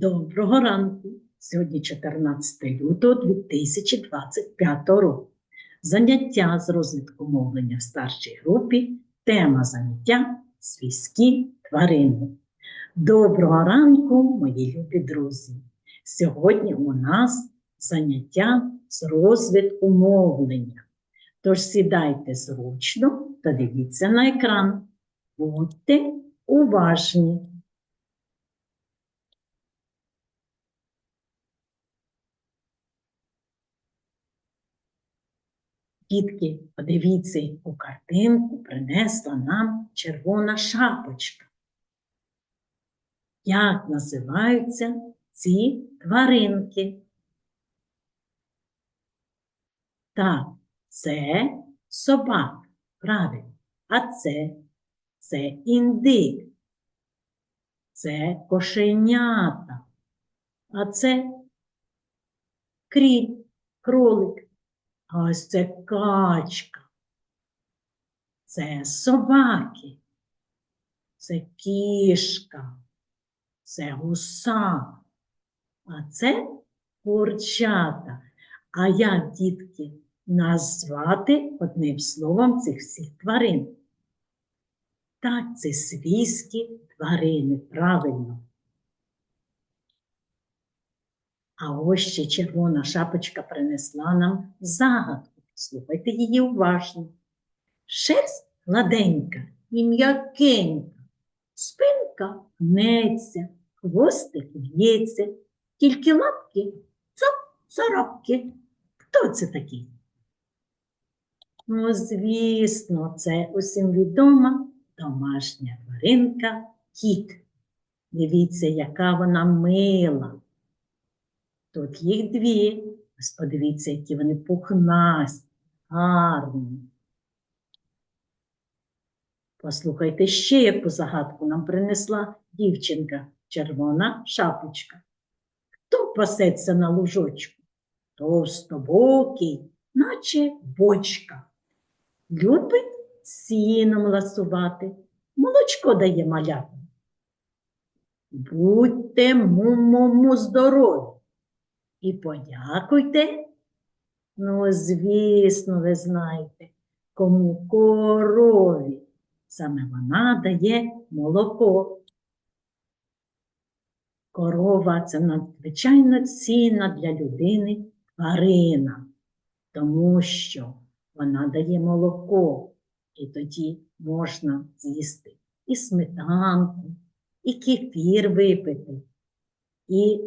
Доброго ранку! Сьогодні 14 лютого 2025 року. Заняття з розвитку мовлення в старшій групі. Тема заняття свійські тварини. Доброго ранку, мої любі друзі! Сьогодні у нас заняття з розвитку мовлення. Тож сідайте зручно та дивіться на екран. Будьте уважні! Дітки, подивіться, яку картинку принесла нам червона шапочка. Як називаються ці тваринки? Так, це собак, правильно. А це, це індик, це кошенята, а це кріль, кролик. Ось це качка. Це собаки, це кішка, це гусак, а це курчата. А як, дітки, назвати одним словом цих всіх тварин? Так, це свійські тварини, правильно. А ось ще червона шапочка принесла нам загадку. Слухайте її уважно. Шерсть гладенька і м'якенька, спинка гнеться, хвостик в'ється, тільки лапки цоп царапки. Хто це такий? Ну, звісно, це усім відома домашня тваринка кіт. Дивіться, яка вона мила. Тут їх дві. Ось подивіться, які вони пухнасті, гарні. Послухайте ще, яку загадку нам принесла дівчинка, червона шапочка. Хто пасеться на лужочку? Товстобокий, наче бочка. Любить сіном ласувати, молочко дає малятам. Будьте му-му-му здорові. І подякуйте. Ну, звісно, ви знаєте, кому корові. Саме вона дає молоко. Корова це надзвичайно цінна для людини тварина, тому що вона дає молоко, і тоді можна з'їсти і сметанку, і кефір випити, і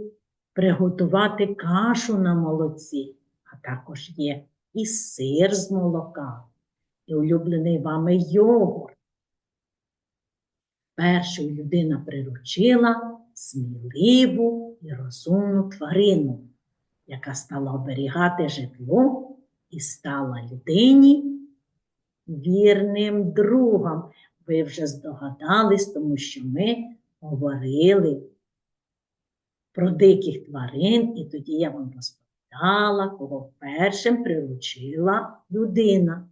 приготувати кашу на молоці, а також є і сир з молока, і улюблений вами йогурт. Першою людина приручила сміливу і розумну тварину, яка стала оберігати житло і стала людині вірним другом. Ви вже здогадались, тому що ми говорили про диких тварин, і тоді я вам розповідала, кого першим приручила людина.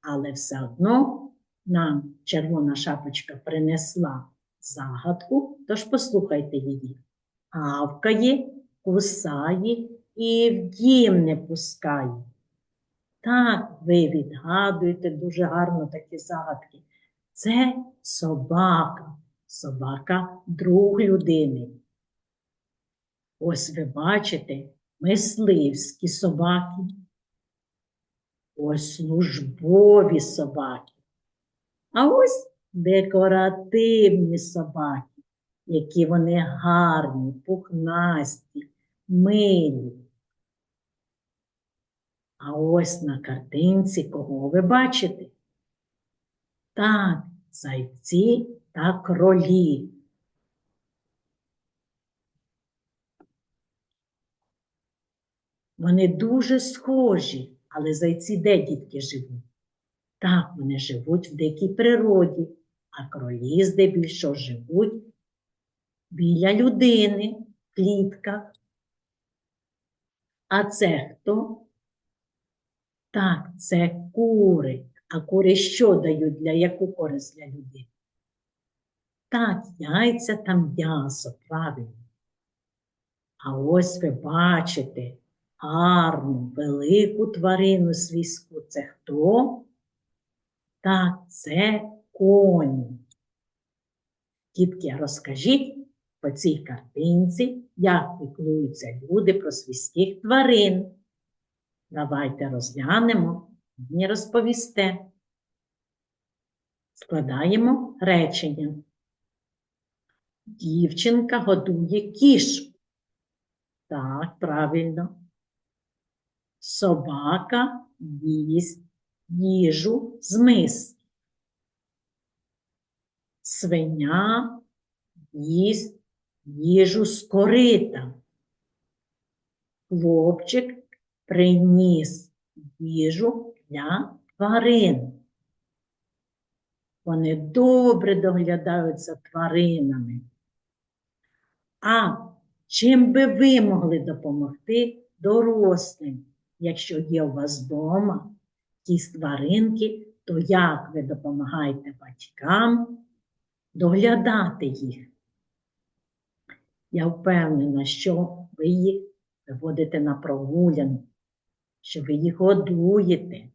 Але все одно нам червона шапочка принесла загадку, тож послухайте її. Гавкає, кусає і в дім не пускає. Так, ви відгадуєте дуже гарно такі загадки. Це собака, собака друг людини. Ось ви бачите мисливські собаки, ось службові собаки, а ось декоративні собаки, які вони гарні, пухнасті, милі. А ось на картинці кого ви бачите? Так, зайці та кролі. Вони дуже схожі, але зайці де дітки живуть? Так, вони живуть в дикій природі, а кролі здебільшого живуть біля людини, в клітках. А це хто? Так, це кури. А кури що дають для яку користь для людей? Так, яйця та м'ясо, правильно. А ось ви бачите гарну, велику тварину свійську. Це хто? Так, це коні. Дітки, розкажіть по цій картинці, як піклуються люди про свійських тварин. Давайте розглянемо і розповісте. Складаємо речення. Дівчинка годує кішку. Так, правильно. Собака їсть їжу з миски. Свиня їсть їжу з корита. Хлопчик приніс їжу для тварин. Вони добре доглядають за тваринами. А чим би ви могли допомогти дорослим, якщо є у вас вдома ті тваринки, то як ви допомагаєте батькам доглядати їх? Я впевнена, що ви їх виводите на прогулянку, що ви їх годуєте,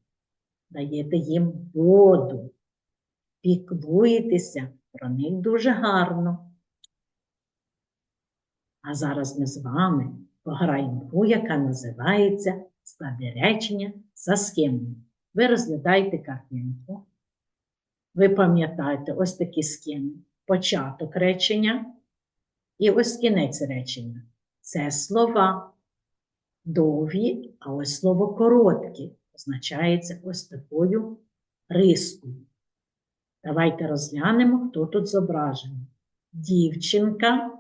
даєте їм воду, піклуєтеся про них дуже гарно. А зараз ми з вами пограємо яка називається склади речення за схемою. Ви розглядаєте картинку. Ви пам'ятаєте ось такі схеми. Початок речення і ось кінець речення. Це слова довгі, а ось слово короткі означається ось такою рискою. Давайте розглянемо, хто тут зображений. Дівчинка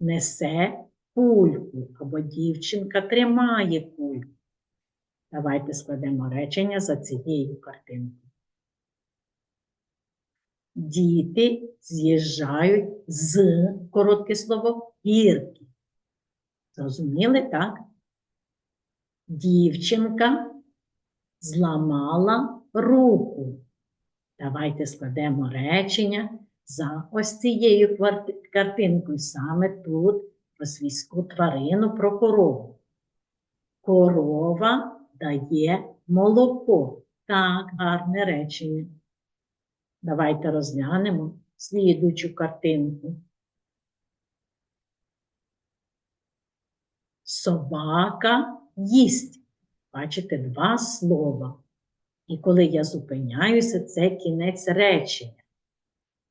несе кульку, або дівчинка тримає кульку. Давайте складемо речення за цією картинкою. Діти з'їжджають з коротке слово гірки. Зрозуміли, так? Дівчинка зламала руку. Давайте складемо речення за ось цією картинкою, саме тут про свійську тварину про корову. Корова дає молоко. Так, гарне речення. Давайте розглянемо слідуючу картинку. Собака їсть. Бачите, два слова. І коли я зупиняюся, це кінець речення.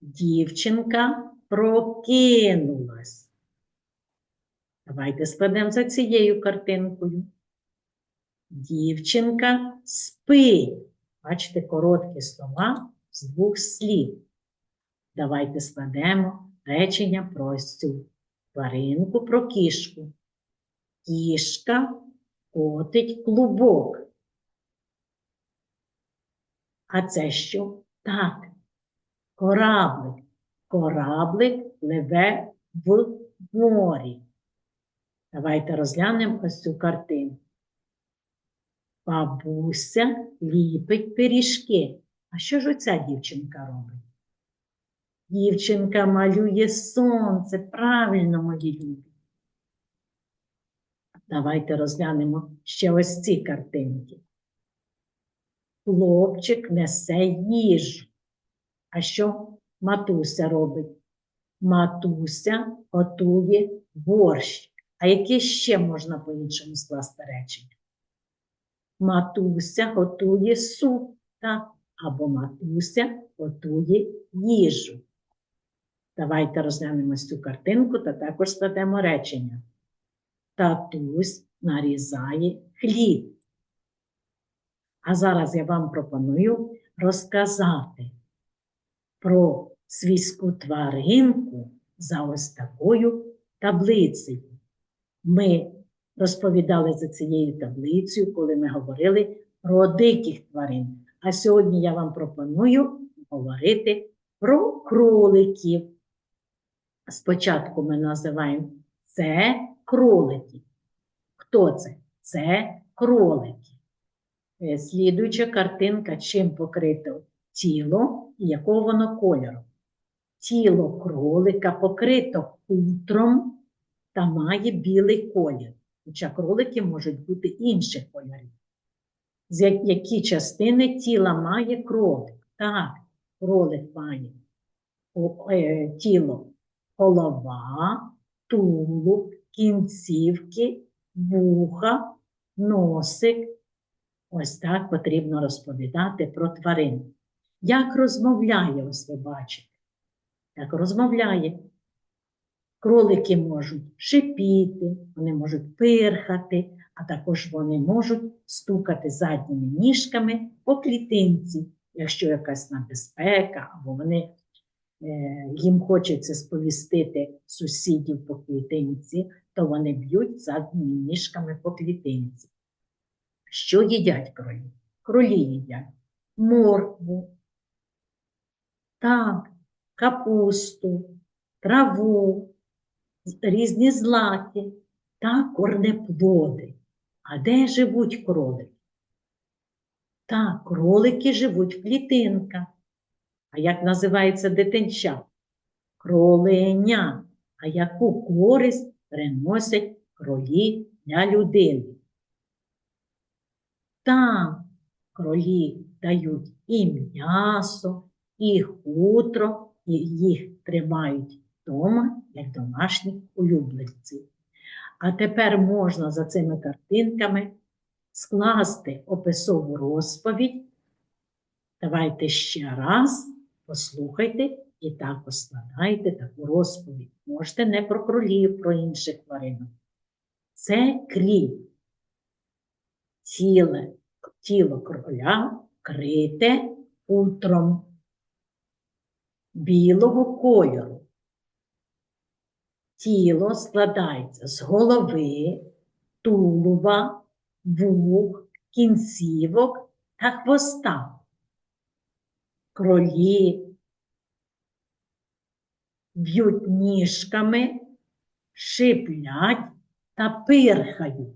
Дівчинка прокинулась. Давайте складемо за цією картинкою. Дівчинка спить. Бачите, короткі слова з двох слів. Давайте складемо речення про цю тваринку про кішку. Кішка котить клубок. А це що? Так, кораблик. Кораблик пливе в морі. Давайте розглянемо ось цю картину. Бабуся ліпить пиріжки. А що ж оця дівчинка робить? Дівчинка малює сонце, правильно, мої любі. Давайте розглянемо ще ось ці картинки. Хлопчик несе їжу. А що матуся робить? Матуся готує борщ. А яке ще можна по-іншому скласти речення? Матуся готує суп, так? або матуся готує їжу. Давайте розглянемо цю картинку та також складемо речення. Татусь нарізає хліб. А зараз я вам пропоную розказати про свійську тваринку за ось такою таблицею. Ми розповідали за цією таблицею, коли ми говорили про диких тварин. А сьогодні я вам пропоную говорити про кроликів. Спочатку ми називаємо це кролики. Хто це? Це кролики. Е, Слідуюча картинка, чим покрито тіло і якого воно кольору. Тіло кролика покрито хутром та має білий колір. Хоча кролики можуть бути інших кольорів. Які частини тіла має кролик? Так, кролик має е, тіло голова, тулуб, кінцівки, вуха, носик. Ось так потрібно розповідати про тварин. Як розмовляє, ось ви бачите. Як розмовляє. Кролики можуть шипіти, вони можуть пирхати, а також вони можуть стукати задніми ніжками по клітинці, якщо якась небезпека, або вони, е, їм хочеться сповістити сусідів по клітинці, то вони б'ють задніми ніжками по клітинці. Що їдять кролі? Кролі їдять моркву, так, капусту, траву, різні злаки та корнеплоди. А де живуть кролики? Так, кролики живуть в клітинках. А як називається дитинча? Кроленя. А яку користь приносять кролі для людини? Так, кролі дають і м'ясо, і хутро, і їх тримають вдома, як домашніх улюбленців. А тепер можна за цими картинками скласти описову розповідь. Давайте ще раз послухайте і також складайте таку розповідь. Можете не про кролів, про інших тваринок. Це кріль. Тіле, тіло кроля крите утром білого кольору. Тіло складається з голови, тулуба, вух, кінцівок та хвоста. Кролі б'ють ніжками, шиплять та пирхають.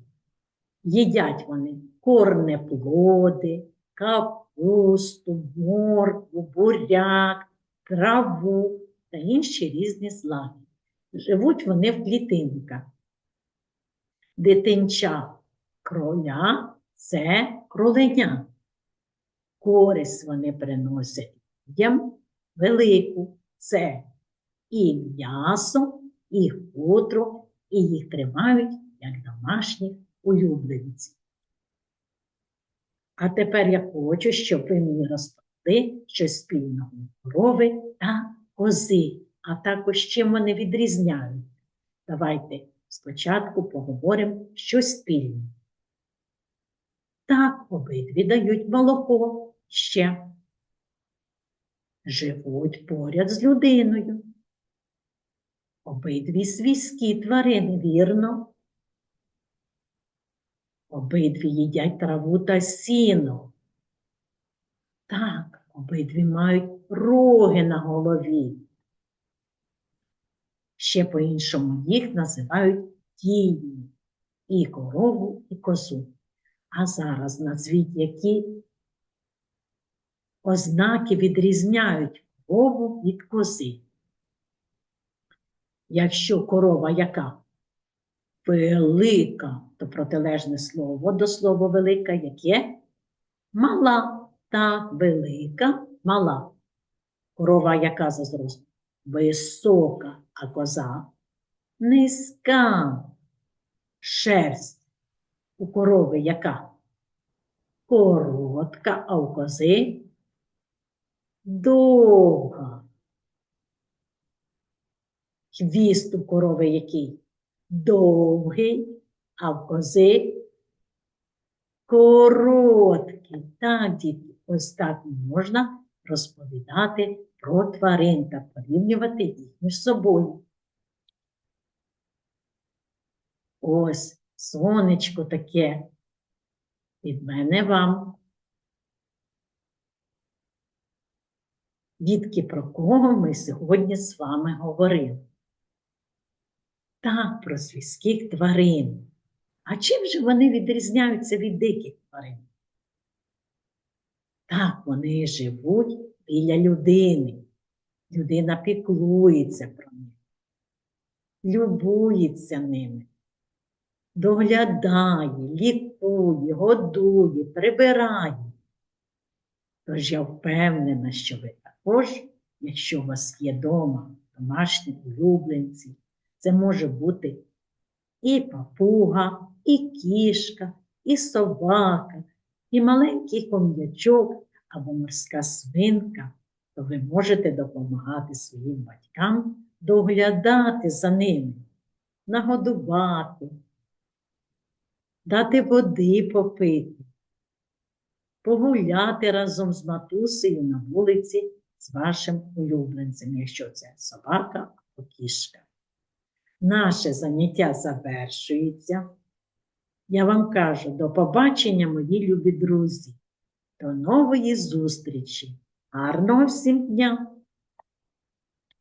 Їдять вони корнеплоди, капусту, моркву, буряк, траву та інші різні злаки. Живуть вони в клітинках. Дитинча кроля це кроленя. Користь вони приносять людям велику. Це і м'ясо, і хутро, і їх тримають як домашніх улюбленців. А тепер я хочу, щоб ви мені розповіли щось спільного корови та кози, а також чим вони відрізняють. Давайте спочатку поговоримо щось спільне. Так, обидві дають молоко ще. Живуть поряд з людиною. Обидві свійські тварини, вірно. Обидві їдять траву та сіно. Так, обидві мають роги на голові. Ще по-іншому їх називають тінні. І корову, і козу. А зараз назвіть, які ознаки відрізняють корову від кози. Якщо корова яка? Велика, то протилежне слово до слова велика яке? Мала. Так, велика, мала. Корова яка за зростом? Висока, а коза низька. Шерсть у корови яка? Коротка, а у кози довга. Хвіст у корови який? Довгий, а в кози короткий. Так, діти, ось так можна розповідати про тварин та порівнювати їх між собою. Ось сонечко таке від мене вам. Дітки, про кого ми сьогодні з вами говорили? Так, про свійських тварин. А чим же вони відрізняються від диких тварин? Так, вони живуть біля людини. Людина піклується про них. любується ними, доглядає, лікує, годує, прибирає. Тож я впевнена, що ви також, якщо у вас є вдома домашні улюбленці, це може бути і папуга, і кішка, і собака, і маленький хом'ячок або морська свинка, то ви можете допомагати своїм батькам доглядати за ними, нагодувати, дати води попити, погуляти разом з матусею на вулиці з вашим улюбленцем, якщо це собака або кішка. Наше заняття завершується. Я вам кажу до побачення, мої любі друзі. До нової зустрічі. Гарного всім дня!